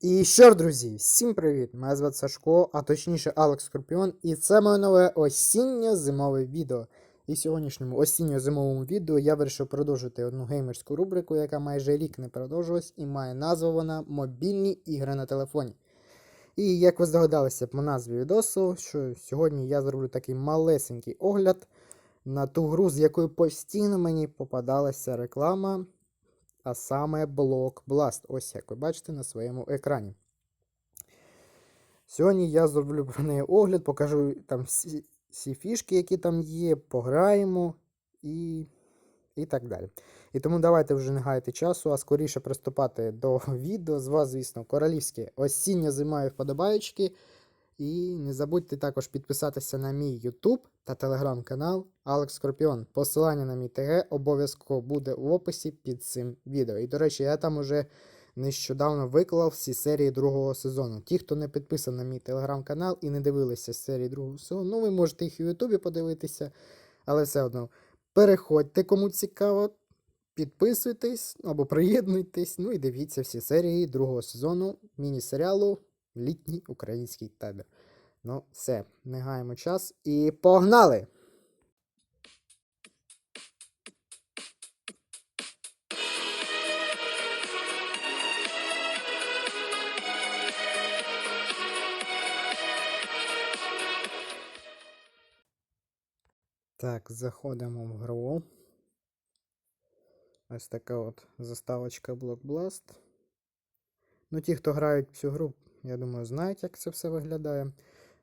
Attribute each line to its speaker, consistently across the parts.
Speaker 1: І що ж, друзі, всім привіт! Мене звати Сашко, а точніше Алекс Скорпіон, і це моє нове осінньо-зимове відео. І в сьогоднішньому осінньо-зимовому відео я вирішив продовжити одну геймерську рубрику, яка майже рік не продовжилась, і має назву вона Мобільні ігри на телефоні. І як ви здогадалися по назві відосу, що сьогодні я зроблю такий малесенький огляд на ту гру, з якою постійно мені попадалася реклама а саме Block Blast. Ось як ви бачите на своєму екрані. Сьогодні я зроблю про неї огляд, покажу там всі, всі фішки, які там є, пограємо і, і так далі. І тому давайте вже не гаяти часу, а скоріше приступати до відео. З вас, звісно, королівське осіння зима і вподобаючки. І не забудьте також підписатися на мій YouTube та телеграм-канал Алекс Скорпіон. Посилання на мій ТГ обов'язково буде в описі під цим відео. І, до речі, я там уже нещодавно виклав всі серії другого сезону. Ті, хто не підписаний на мій телеграм-канал і не дивилися серії другого сезону, ну ви можете їх в Ютубі подивитися, але все одно переходьте, кому цікаво. Підписуйтесь або приєднуйтесь, ну і дивіться всі серії другого сезону міні-серіалу Літній український табір. Ну, все, не гаємо час і погнали! Так, заходимо в гру. Ось така от заставочка Block Blast. Ну, ті, хто грають в цю гру, я думаю, знають, як це все виглядає.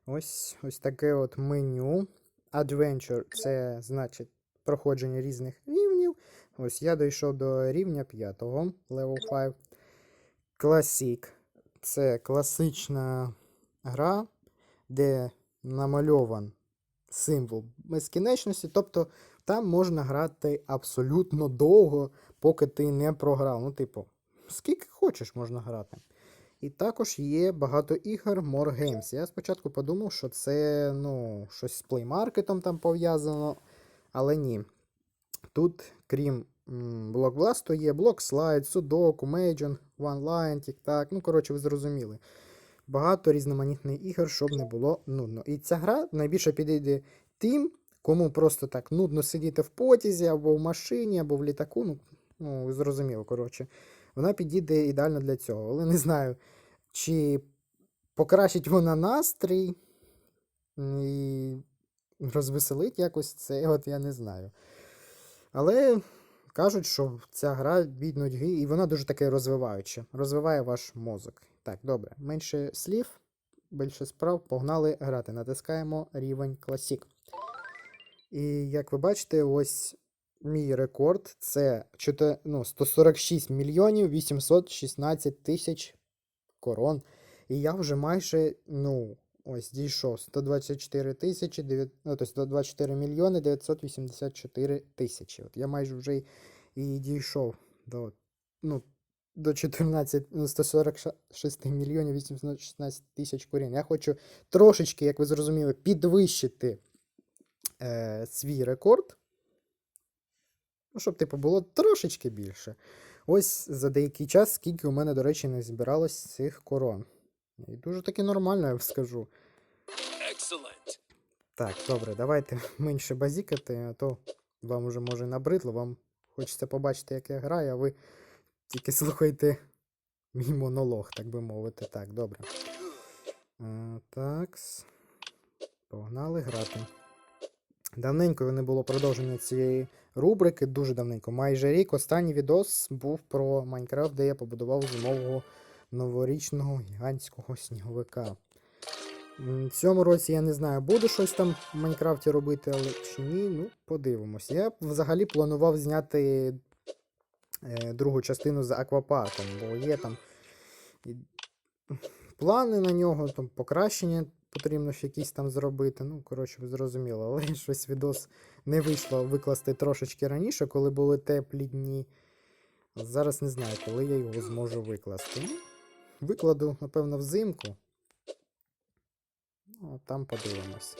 Speaker 1: Ось ось таке от меню. Adventure це значить проходження різних рівнів. Ось я дійшов до рівня 5, level 5. Classic це класична гра, де намальован символ безкінечності. Тобто там можна грати абсолютно довго, поки ти не програв. Ну, типу, скільки хочеш можна грати. І також є багато ігор More Games. Я спочатку подумав, що це ну, щось з плеймаркетом там пов'язано, але ні. Тут, крім блокбласту, є блок слайд, судоку, Major, OneLine, TikTok. Ну, коротше, ви зрозуміли. Багато різноманітних ігор, щоб не було нудно. І ця гра найбільше підійде тим, кому просто так нудно сидіти в потязі, або в машині, або в літаку. Ну, ну зрозуміло, коротше. Вона підійде ідеально для цього. Але не знаю, чи покращить вона настрій і розвеселить якось це, от я не знаю. Але кажуть, що ця гра від нудьги, і вона дуже таке розвиваюча. Розвиває ваш мозок. Так, добре. Менше слів, більше справ. Погнали грати. Натискаємо рівень Classic. І як ви бачите, ось мій рекорд це 4, ну, 146 мільйонів 816 тисяч корон. І я вже майже, ну, ось дійшов 124 тисячі, 9, ну, тобто 124 мільйони 984 тисячі. От я майже вже і дійшов до, ну, до 14, ну, 146 мільйонів 816 тисяч корін. Я хочу трошечки, як ви зрозуміли, підвищити е, свій рекорд. Ну, щоб, типу, було трошечки більше. Ось за деякий час, скільки у мене, до речі, не збиралось цих корон. І дуже таки нормально, я б скажу.
Speaker 2: Excellent.
Speaker 1: Так, добре, давайте менше базікати, а то вам уже може набридло, вам хочеться побачити, як я граю, а ви тільки слухайте мій монолог, так би мовити. Так, добре. Такс. Погнали грати. Давненько не було продовження цієї рубрики, дуже давненько, майже рік. Останній відос був про Майнкрафт, де я побудував зимового новорічного гігантського сніговика. В цьому році я не знаю, буду щось там в Майнкрафті робити, але чи ні, ну, подивимось. Я взагалі планував зняти е, другу частину з аквапарком, бо є там плани на нього, там покращення потрібно ж якісь там зробити. Ну, коротше, ви зрозуміло, але щось відос не вийшло викласти трошечки раніше, коли були теплі дні. Зараз не знаю, коли я його зможу викласти. Ну, Викладу, напевно, взимку. Ну, там подивимось.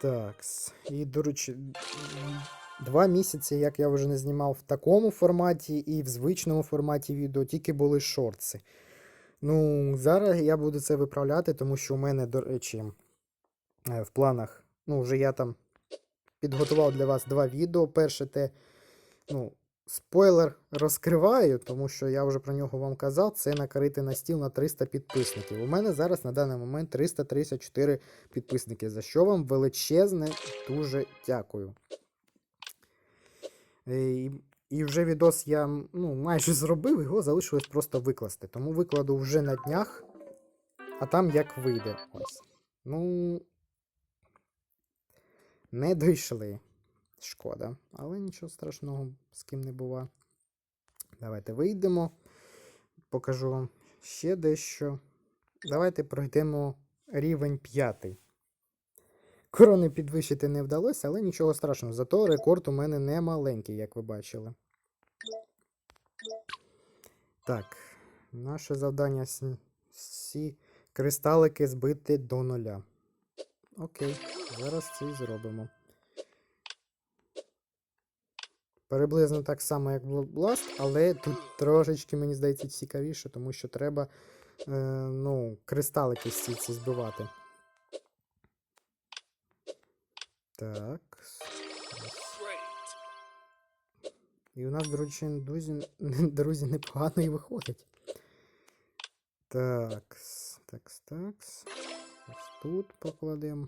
Speaker 1: Так. І, до речі, два місяці, як я вже не знімав в такому форматі і в звичному форматі відео, тільки були шортси. Ну, зараз я буду це виправляти, тому що у мене, до речі, е, в планах, ну, вже я там підготував для вас два відео. Перше те, ну, спойлер розкриваю, тому що я вже про нього вам казав. Це накрити на стіл на 300 підписників. У мене зараз на даний момент 334 підписники, за що вам величезне дуже дякую. Е, І, і вже відос я ну, майже зробив, його залишилось просто викласти. Тому викладу вже на днях, а там як вийде. Ось. Ну. Не дійшли. Шкода. Але нічого страшного з ким не бува. Давайте вийдемо. Покажу вам ще дещо. Давайте пройдемо рівень 5. Корони підвищити не вдалося, але нічого страшного. Зато рекорд у мене не маленький, як ви бачили. Так, наше завдання всі кристалики збити до нуля. Окей, зараз це і зробимо. Приблизно так само, як в Blast, але тут трошечки, мені здається, цікавіше, тому що треба е, ну, кристалики всі ці збивати. Так. І у нас, друзі, друзі, друзі непогано і виходить. Так. Такс, такс. Ось тут покладемо.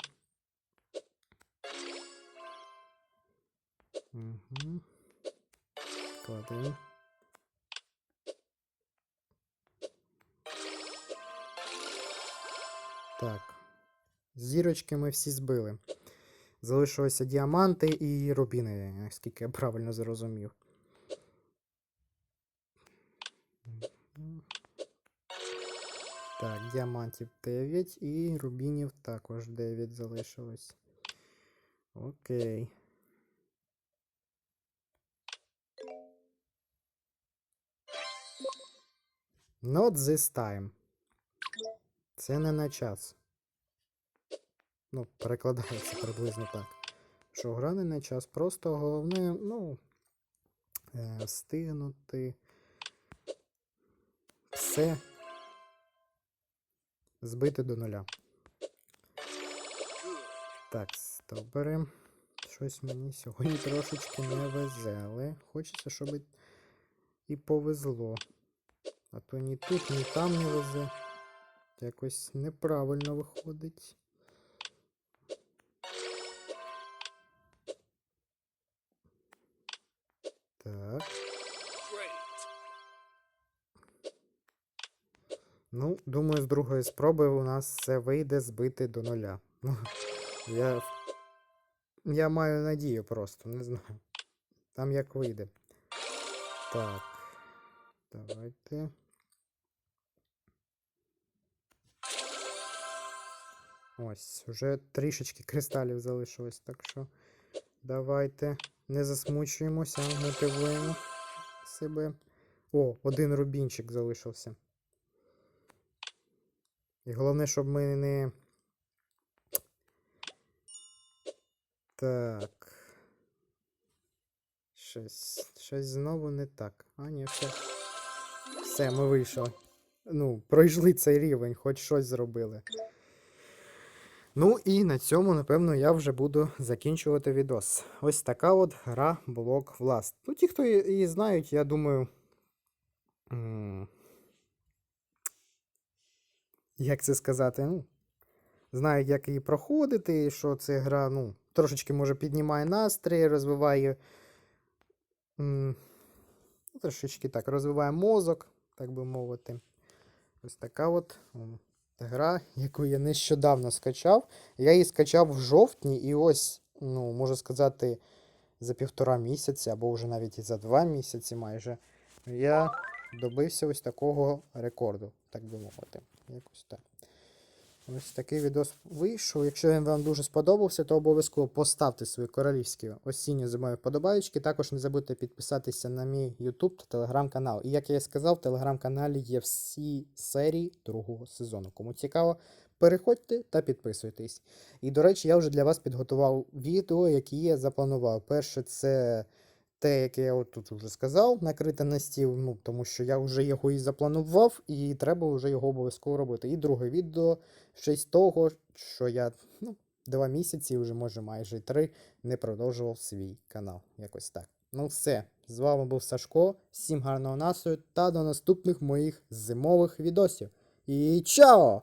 Speaker 1: Угу. Кладемо. Так. Зірочки ми всі збили. Залишилися діаманти і рубіни, наскільки я правильно зрозумів. Так, діамантів 9 і рубінів також 9 залишилось. Окей. Not this time. Це не на час. Ну, перекладається приблизно так. Що гра не на час. Просто головне, ну, е, встигнути все збити до нуля. Так, добре. Щось мені сьогодні трошечки не везе, але хочеться, щоб і повезло. А то ні тут, ні там не везе. Якось неправильно виходить. Так. Ну, думаю, з другої спроби у нас все вийде збити до нуля. Ну, я, я маю надію просто, не знаю. Там як вийде. Так. Давайте. Ось, вже трішечки кристалів залишилось, так що давайте не засмучуємося, мотивуємо себе. О, один рубінчик залишився. І головне, щоб ми не. Так. Щось. Щось знову не так. А, ні, все. Все, ми вийшли. Ну, пройшли цей рівень, хоч щось зробили. Ну і на цьому, напевно, я вже буду закінчувати відос. Ось така от гра Block Blast. Ну, ті, хто її знають, я думаю. Як це сказати? Ну, знають, як її проходити, що це гра, ну, трошечки може піднімає настрій, розвиває. м, ну, Трошечки так, розвиває мозок, так би мовити. Ось така от гра, яку я нещодавно скачав. Я її скачав в жовтні, і ось, ну, можу сказати, за півтора місяці, або вже навіть і за два місяці майже, я добився ось такого рекорду, так би мовити. Якось так. Ось такий відос вийшов. Якщо він вам дуже сподобався, то обов'язково поставте свої королівські осінні зимові вподобайки. Також не забудьте підписатися на мій YouTube та телеграм-канал. І як я і сказав, в телеграм-каналі є всі серії другого сезону. Кому цікаво, переходьте та підписуйтесь. І, до речі, я вже для вас підготував відео, які я запланував. Перше, це те, яке я от тут вже сказав, накрити на стіл, ну, тому що я вже його і запланував, і треба вже його обов'язково робити. І друге відео ще з того, що я ну, два місяці, вже може майже три, не продовжував свій канал. Якось так. Ну все, з вами був Сашко. Всім гарного настрою та до наступних моїх зимових відосів. І чао!